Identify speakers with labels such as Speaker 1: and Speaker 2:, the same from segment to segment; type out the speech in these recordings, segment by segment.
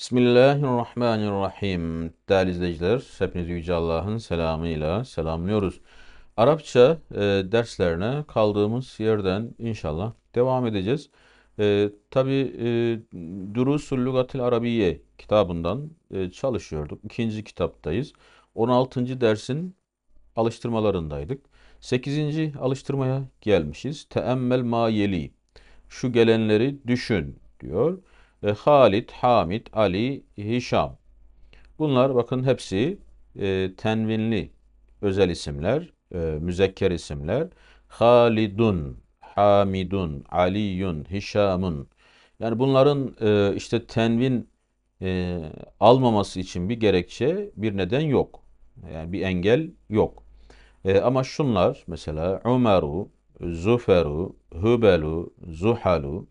Speaker 1: Bismillahirrahmanirrahim. Değerli izleyiciler, hepinizi Yüce Allah'ın selamıyla selamlıyoruz. Arapça e, derslerine kaldığımız yerden inşallah devam edeceğiz. E, Tabi e, Durusul Lugatil Arabiye kitabından e, çalışıyorduk. İkinci kitaptayız. 16. dersin alıştırmalarındaydık. 8. alıştırmaya gelmişiz. Teemmel ma yeli. Şu gelenleri düşün diyor. E, Halit, Hamid, Ali, Hişam. Bunlar bakın hepsi e, tenvinli özel isimler, e, müzekker isimler. Halidun, Hamidun, Aliyun, Hişamun. Yani bunların e, işte tenvin e, almaması için bir gerekçe, bir neden yok. Yani bir engel yok. E, ama şunlar mesela Umeru, Zuferu, Hubelu, Zuhalu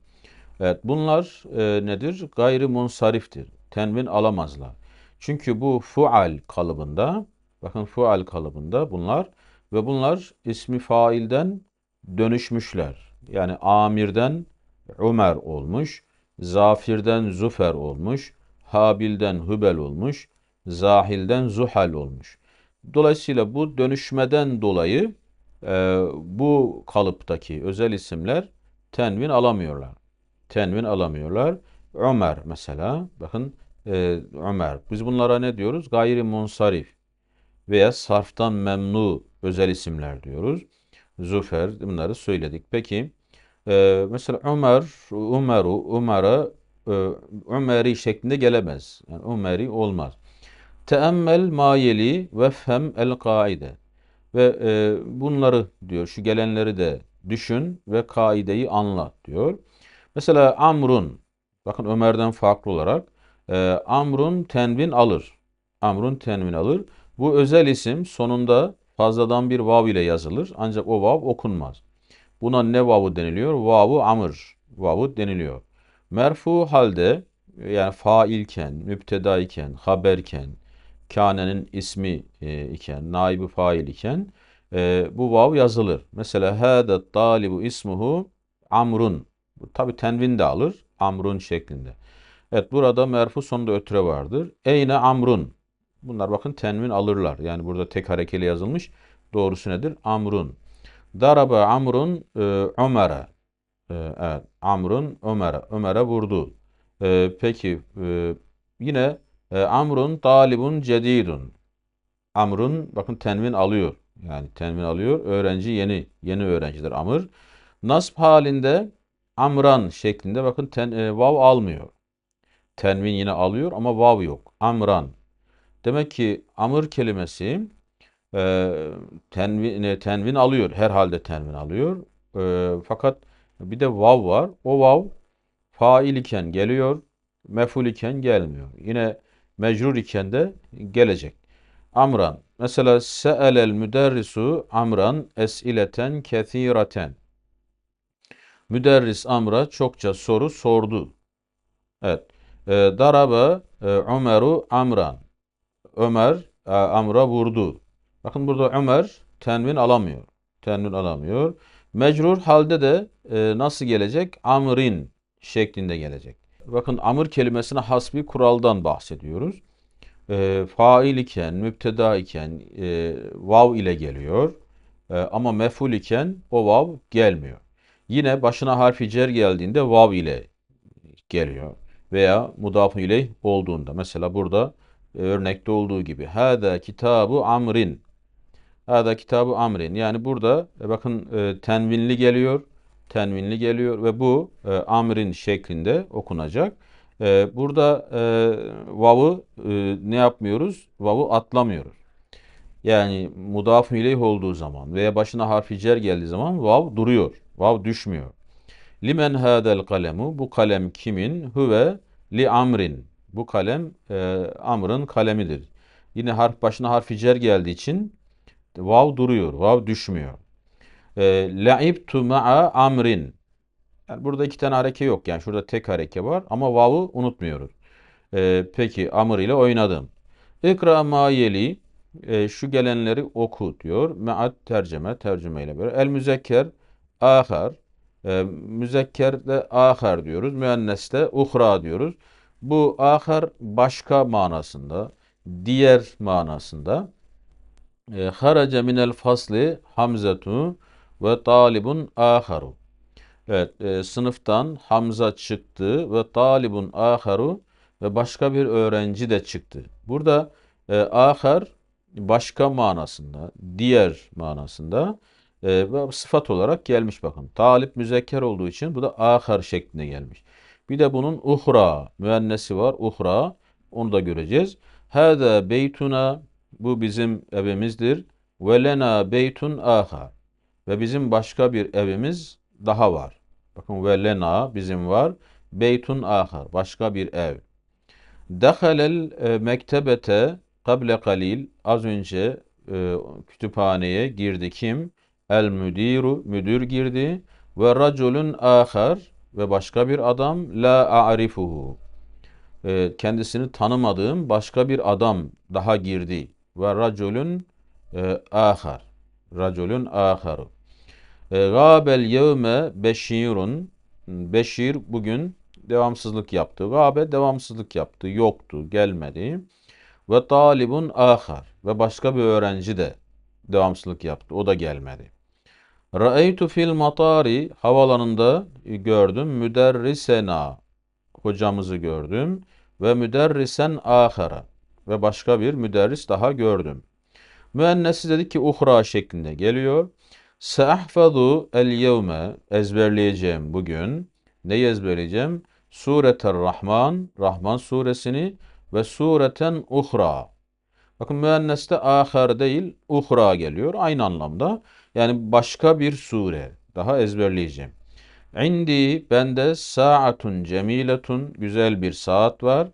Speaker 1: Evet bunlar e, nedir? Gayri munsariftir. Tenvin alamazlar. Çünkü bu fual kalıbında bakın fual kalıbında bunlar ve bunlar ismi failden dönüşmüşler. Yani amirden Ömer olmuş, zafirden Zufer olmuş, Habil'den Hübel olmuş, Zahil'den Zuhal olmuş. Dolayısıyla bu dönüşmeden dolayı e, bu kalıptaki özel isimler tenvin alamıyorlar tenvin alamıyorlar. Ömer mesela bakın e, Ömer. Biz bunlara ne diyoruz? Gayri munsarif veya sarftan memnu özel isimler diyoruz. Zufer bunları söyledik. Peki e, mesela Ömer, Ömer'u, Ömer'a e, Ömer'i şeklinde gelemez. Yani Ömer'i olmaz. Teemmel mayeli ve fem el kaide. Ve e, bunları diyor, şu gelenleri de düşün ve kaideyi anlat diyor. Mesela Amrun, bakın Ömer'den farklı olarak e, Amrun tenvin alır. Amrun tenvin alır. Bu özel isim sonunda fazladan bir vav ile yazılır. Ancak o vav okunmaz. Buna ne vavu deniliyor? Vavu amr. Vavu deniliyor. Merfu halde yani failken, müptedayken, haberken, kânenin ismi e, iken, naibi fail iken e, bu vav yazılır. Mesela hâdet talibu ismuhu amrun. Tabi tenvin de alır. Amrun şeklinde. Evet burada merfu sonunda ötre vardır. Eyne amrun. Bunlar bakın tenvin alırlar. Yani burada tek harekeli yazılmış. Doğrusu nedir? Amrun. Daraba amrun e, Ömer'e. E, evet. Amrun Ömer'e. Ömer'e vurdu. E, peki e, yine e, amrun talibun cedidun. Amrun bakın tenvin alıyor. Yani tenvin alıyor. Öğrenci yeni. Yeni öğrencidir amr. Nasb halinde Amran şeklinde bakın ten, e, vav almıyor. Tenvin yine alıyor ama vav yok. Amran. Demek ki amır kelimesi e, tenvin, e, tenvin alıyor. Herhalde tenvin alıyor. E, fakat bir de vav var. O vav fail iken geliyor. Meful iken gelmiyor. Yine mecrur iken de gelecek. Amran. Mesela se'elel müderrisu amran esileten kethiraten. Müderris Amr'a çokça soru sordu. Evet. E, daraba e, Ömer'u Amran. Ömer e, Amr'a vurdu. Bakın burada Ömer tenvin alamıyor. Tenvin alamıyor. Mecrur halde de e, nasıl gelecek? Amrin şeklinde gelecek. Bakın amır kelimesine has bir kuraldan bahsediyoruz. E, fail iken, müpteda iken e, vav ile geliyor. E, ama meful iken o vav gelmiyor. Yine başına harfi cer geldiğinde vav ile geliyor. Veya mudafun ile olduğunda. Mesela burada e, örnekte olduğu gibi. Hâdâ kitabu amrin. Hâdâ kitabu amrin. Yani burada e, bakın e, tenvinli geliyor. Tenvinli geliyor ve bu amrin şeklinde okunacak. Burada vav'ı ne yapmıyoruz? Vav'ı atlamıyoruz. Yani mudafun ileyh olduğu zaman veya başına harfi cer geldiği zaman vav duruyor. Vav düşmüyor. Limen hadel kalemu bu kalem kimin? Huve li amrin. Bu kalem e, amrın kalemidir. Yine harf başına harfi cer geldiği için vav duruyor. Vav düşmüyor. E, La'ibtu ma'a amrin. Yani burada iki tane hareke yok. Yani şurada tek hareke var ama vav'ı unutmuyoruz. E, peki amr ile oynadım. İkra ma yeli e, şu gelenleri oku diyor. Me'at tercüme tercümeyle böyle. El müzekker ahar. E, müzekker de ahar diyoruz. Müennes de uhra diyoruz. Bu ahar başka manasında, diğer manasında. E, haraca minel fasli Hamzetu ve talibun aharu. Evet, e, sınıftan Hamza çıktı ve talibun aharu ve başka bir öğrenci de çıktı. Burada e, ahar başka manasında, diğer manasında e, sıfat olarak gelmiş bakın. Talip müzekker olduğu için bu da ahar şeklinde gelmiş. Bir de bunun uhra, müennesi var, uhra. Onu da göreceğiz. Hâdâ beytuna, bu bizim evimizdir. Ve lena beytun ahar. Ve bizim başka bir evimiz daha var. Bakın ve lena bizim var. Beytun ahar. Başka bir ev. Dehalel e, mektebete kable kalil. Az önce e, kütüphaneye girdi kim? El müdiru. Müdür girdi. Ve raculun ahar. Ve başka bir adam. La a'rifuhu. E, kendisini tanımadığım başka bir adam daha girdi. Ve raculun e, ahar. Raculun aharu. E, gâbel yevme beşirun. Beşir bugün devamsızlık yaptı. Gâbe devamsızlık yaptı. Yoktu, gelmedi. Ve talibun ahar. Ve başka bir öğrenci de devamsızlık yaptı. O da gelmedi. Ra'eytu fil matari havalanında gördüm. Müderrisena hocamızı gördüm. Ve müderrisen ahara. Ve başka bir müderris daha gördüm. Müennesi dedi ki uhra şeklinde geliyor. Seahfadu el yevme ezberleyeceğim bugün. Neyi ezberleyeceğim? Sureter Rahman, Rahman suresini ve sureten uhra. Bakın müenneste ahar değil, uhra geliyor. Aynı anlamda. Yani başka bir sure. Daha ezberleyeceğim. İndi bende saatun cemiletun güzel bir saat var.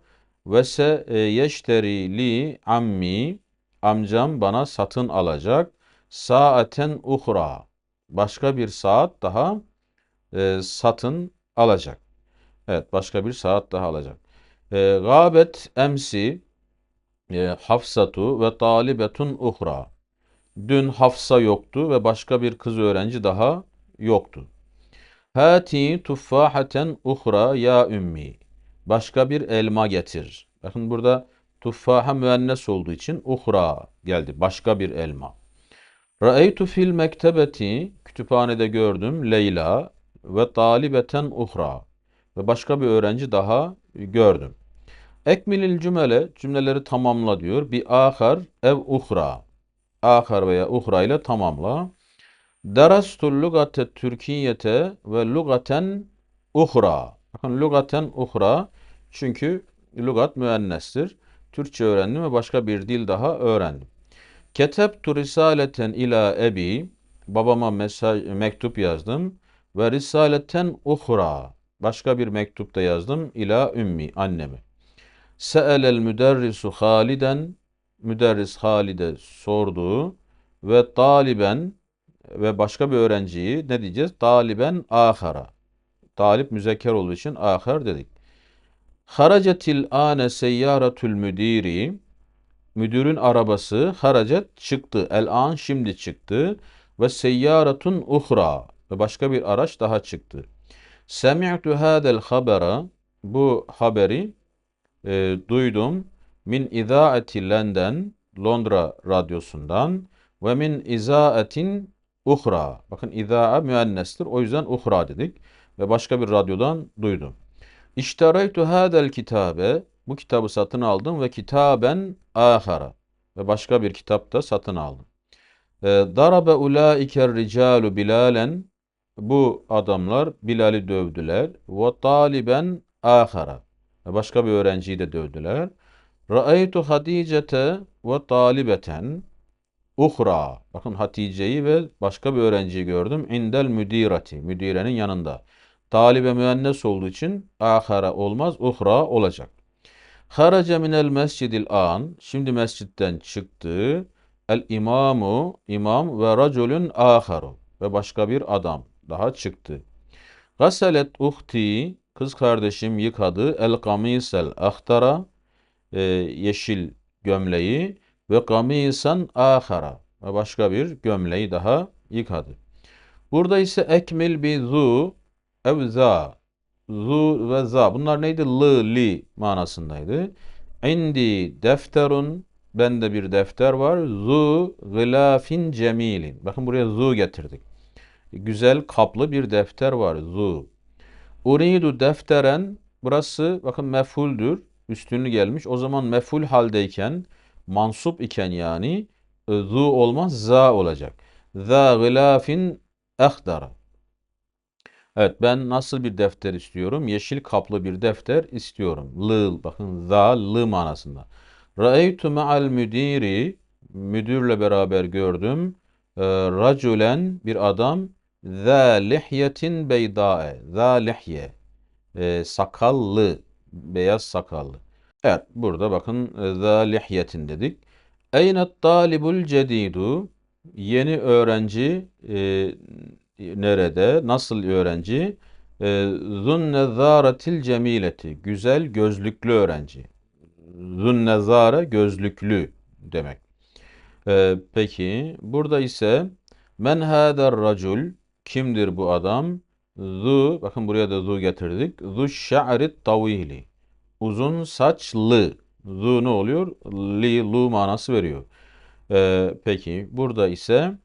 Speaker 1: Ve se e, yeşteri li ammi amcam bana satın alacak. Saaten uhra. Başka bir saat daha e, satın alacak. Evet başka bir saat daha alacak. E, gabet emsi e, Hafsatu ve talibetun uhra. Dün Hafsa yoktu ve başka bir kız öğrenci daha yoktu. Hati tuffahaten uhra ya ümmi. Başka bir elma getir. Bakın burada tuffaha müennes olduğu için uhra geldi. Başka bir elma. Ra'eytu fil mektebeti kütüphanede gördüm Leyla ve talibeten uhra ve başka bir öğrenci daha gördüm. Ekmilil cümle cümleleri tamamla diyor. Bir ahar ev uhra. Ahar veya uhra ile tamamla. Derastul lugate Türkiyete ve lugaten uhra. Bakın lugaten uhra çünkü lugat müennestir. Türkçe öğrendim ve başka bir dil daha öğrendim. Ketebtu risaleten ila ebi. Babama mesaj, mektup yazdım. Ve risaleten uhra. Başka bir mektup da yazdım. ila ümmi, annemi. Se'elel müderrisu Haliden. Müderris Halide sordu. Ve taliben ve başka bir öğrenciyi ne diyeceğiz? Taliben ahara. Talip müzekker olduğu için ahar dedik. Haracetil ane seyyaratül müdiri. Müdürün arabası haracet çıktı. El an şimdi çıktı. Ve seyyaratun uhra. Ve başka bir araç daha çıktı. Semi'tu hadel habera. Bu haberi e, duydum. Min izaati London, Londra radyosundan ve min izaatin uhra. Bakın izaa müennestir. O yüzden uhra dedik. Ve başka bir radyodan duydum. İştereytu hadel kitabe. Bu kitabı satın aldım ve kitaben ahara. Ve başka bir kitap da satın aldım. E, darabe ulaiker ricalu bilalen. Bu adamlar Bilal'i dövdüler. Ve taliben ahara. Ve başka bir öğrenciyi de dövdüler. Ra'eytu Hadicete ve talibeten uhra. Bakın Hatice'yi ve başka bir öğrenciyi gördüm. İndel müdirati. Müdirenin yanında. Talibe müennes olduğu için ahara olmaz, uhra olacak. Haraca minel mescidil an. Şimdi mescitten çıktı. El imamu, imam ve raculun aharu. Ve başka bir adam daha çıktı. Gaselet uhti, kız kardeşim yıkadı. El kamisel ahtara, e, yeşil gömleği. Ve kamisan ahara. Ve başka bir gömleği daha yıkadı. Burada ise ekmil bi zu ev za. zu ve za. Bunlar neydi? Lı, li manasındaydı. İndi defterun. Bende bir defter var. Zu gılafin cemilin. Bakın buraya zu getirdik. Güzel kaplı bir defter var. Zu. Uridu defteren. Burası bakın mef'uldür. Üstünlü gelmiş. O zaman mef'ul haldeyken mansup iken yani zu olmaz za olacak. Za gılafin ehdara. Evet ben nasıl bir defter istiyorum? Yeşil kaplı bir defter istiyorum. Lı bakın za lı manasında. Ra'eytu ma'al müdiri müdürle beraber gördüm. E, raculen bir adam za lihyetin beydae. Za lihye. E, sakallı. Beyaz sakallı. Evet burada bakın e, za lihyetin dedik. Eyne talibul cedidu. Yeni öğrenci e, nerede? Nasıl öğrenci? E, Zunnezzâretil cemileti. Güzel gözlüklü öğrenci. Zunnezzâre gözlüklü demek. E, peki burada ise men hâder racul kimdir bu adam? Zu bakın buraya da zu getirdik. Zu şa'rit tavili. Uzun saçlı. Zu ne oluyor? Li, lu manası veriyor. E, peki burada ise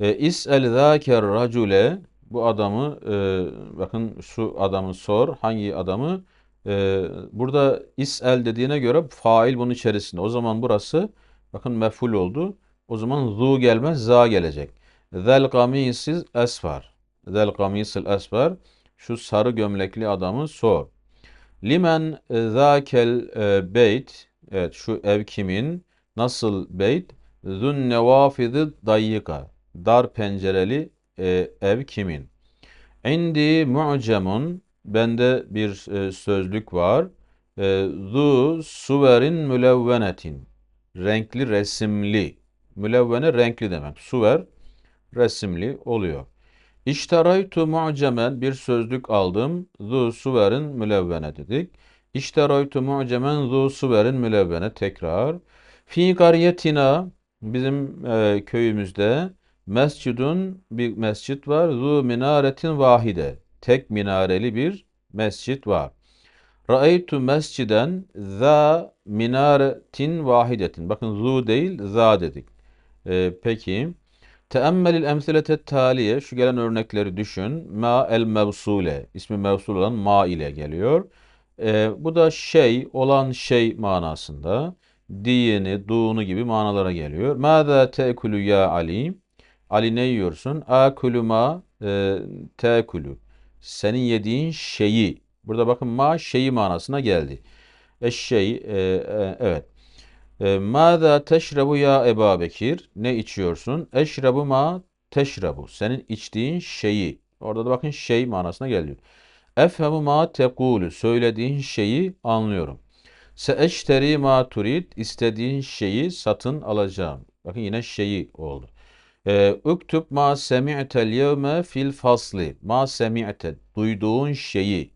Speaker 1: e, İs'el zâker racule bu adamı e, bakın şu adamı sor. Hangi adamı? E, burada is'el dediğine göre fail bunun içerisinde. O zaman burası bakın mef'ul oldu. O zaman zu gelmez za gelecek. Zel kamisiz esfar. Zel kamisil esfar. Şu sarı gömlekli adamı sor. Limen zâkel e, beyt. Evet şu ev kimin? Nasıl beyt? Zun nevafidi dayyika. Dar pencereli e, ev kimin? İndi mu'cemun. Bende bir e, sözlük var. E, zu suverin mülevvenetin. Renkli resimli. Mülevvene renkli demek. Suver resimli oluyor. İşteraytu mu'cemen bir sözlük aldım. Zu suverin mülevvene dedik. İşteraytu mu'cemen zu suverin mülevvene tekrar. Fi karyetina bizim e, köyümüzde mescidun bir mescit var. Zu minaretin vahide. Tek minareli bir mescit var. Ra'eytu mesciden za minaretin vahidetin. Bakın zu değil za dedik. E, peki. Teemmelil emsilete taliye. Şu gelen örnekleri düşün. Ma el mevsule. İsmi mevsul olan ma ile geliyor. E, bu da şey, olan şey manasında. Diyeni, duğunu gibi manalara geliyor. Mâzâ te'kulü ya Ali. Ali ne yiyorsun? Akülü ma e, te'kulü. Senin yediğin şeyi. Burada bakın ma şeyi manasına geldi. Eşşey, e, e, evet. E, Mâzâ teşrebu ya Eba Bekir? Ne içiyorsun? Eşrebu ma teşrebu. Senin içtiğin şeyi. Orada da bakın şey manasına geliyor. Efhemu ma tekulu. Söylediğin şeyi anlıyorum. Se eşteri ma turid. istediğin şeyi satın alacağım. Bakın yine şeyi oldu. Ee, Üktüb ma semi'tel yevme fil fasli. Ma semi'te. Duyduğun şeyi.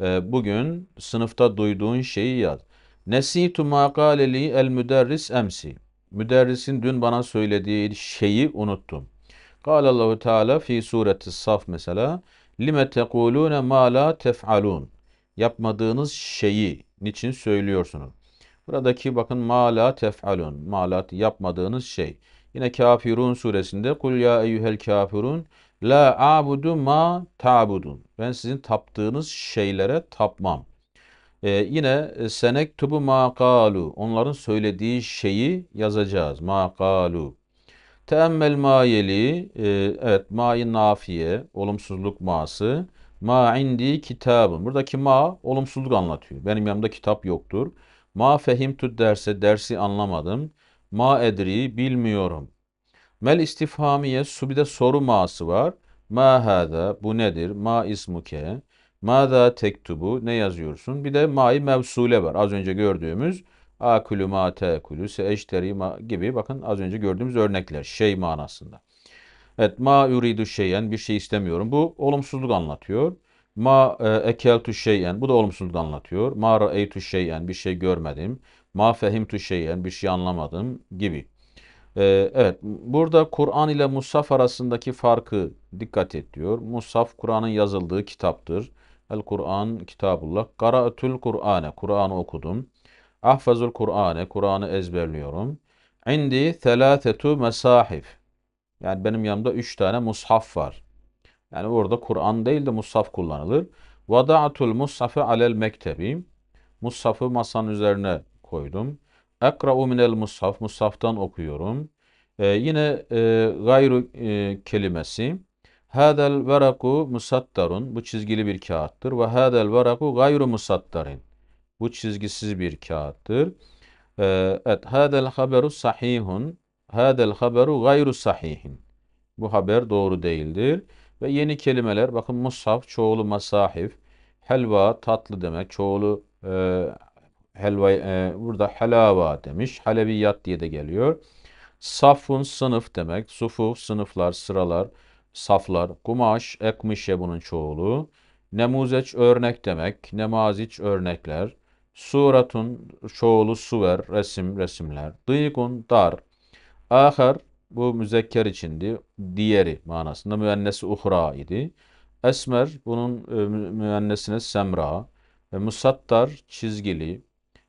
Speaker 1: Ee, bugün sınıfta duyduğun şeyi yaz. Nesitu ma galeli el müderris emsi. Müderrisin dün bana söylediği şeyi unuttum. Allahu Teala fi sureti Saf mesela. Lime tekulune ma la tef'alun. Yapmadığınız şeyi niçin söylüyorsunuz? Buradaki bakın ma la tef'alun. Ma la yapmadığınız şey. Yine Kafirun suresinde kul ya eyyuhel kafirun la a'budu ma ta'budun. Ben sizin taptığınız şeylere tapmam. Ee, yine e, senek tubu makalu. Onların söylediği şeyi yazacağız. Makalu. Teemmel mayeli. E, evet ma'i nafiye. Olumsuzluk ma'sı. Ma indi kitabın. Buradaki ma olumsuzluk anlatıyor. Benim yanımda kitap yoktur. Ma fehimtu derse dersi anlamadım. Ma edri bilmiyorum. Mel istifhamiye su bir de soru ma'sı var. Ma hada bu nedir? Ma ismuke. Mâzâ tektubu ne yazıyorsun? Bir de mai mevsule var. Az önce gördüğümüz akülü ma tekulü se eşteri gibi bakın az önce gördüğümüz örnekler şey manasında. Evet ma uridu şeyen bir şey istemiyorum. Bu olumsuzluk anlatıyor. Ma e, ekeltu şeyen bu da olumsuzluk anlatıyor. Ma ra'eytu şeyen bir şey görmedim. Ma fehimtu şeyen bir şey anlamadım gibi. Ee, evet, burada Kur'an ile Musaf arasındaki farkı dikkat et diyor. Musaf Kur'an'ın yazıldığı kitaptır. El Kur'an kitabullah. Qara'tul Kur'ane. Kur'an'ı okudum. Ahfazul Kur'ane. Kur'an'ı ezberliyorum. İndi thelâthetu mesahif. Yani benim yanımda üç tane mushaf var. Yani orada Kur'an değil de mushaf kullanılır. Vada'atul mushafe alel mektebi. Mushafı masanın üzerine koydum. Ekra'u minel mushaf. Mushaftan okuyorum. Ee, yine e, gayru e, kelimesi. Hadel veraku musattarun. Bu çizgili bir kağıttır. Ve hadel veraku gayru musattarin. Bu çizgisiz bir kağıttır. Ee, evet. Hadel haberu sahihun. Hadel haberu gayru sahihin. Bu haber doğru değildir. Ve yeni kelimeler. Bakın mushaf, çoğulu masahif. Helva, tatlı demek. Çoğulu e, helva, e, burada helava demiş. Haleviyat diye de geliyor. Safun sınıf demek. Sufuf sınıflar, sıralar, saflar. Kumaş, ekmişe bunun çoğulu. Nemuzeç örnek demek. Nemaziç örnekler. Suratun çoğulu suver, resim, resimler. Dıygun dar. Ahar bu müzekker içindi. Diğeri manasında müennesi uhra idi. Esmer bunun e, mü- müennesine semra. E, musattar çizgili.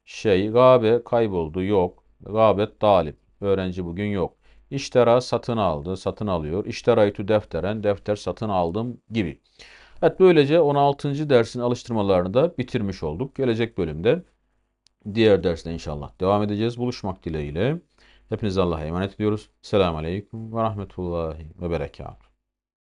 Speaker 1: Şey gabe kayboldu yok. Gabet talip. Öğrenci bugün yok. İştera satın aldı, satın alıyor. İşteraytu defteren, defter satın aldım gibi. Evet böylece 16. dersin alıştırmalarını da bitirmiş olduk. Gelecek bölümde diğer derste inşallah devam edeceğiz. Buluşmak dileğiyle. Hepinize Allah'a emanet ediyoruz. Selamun Aleyküm ve Rahmetullahi ve Berekatuhu.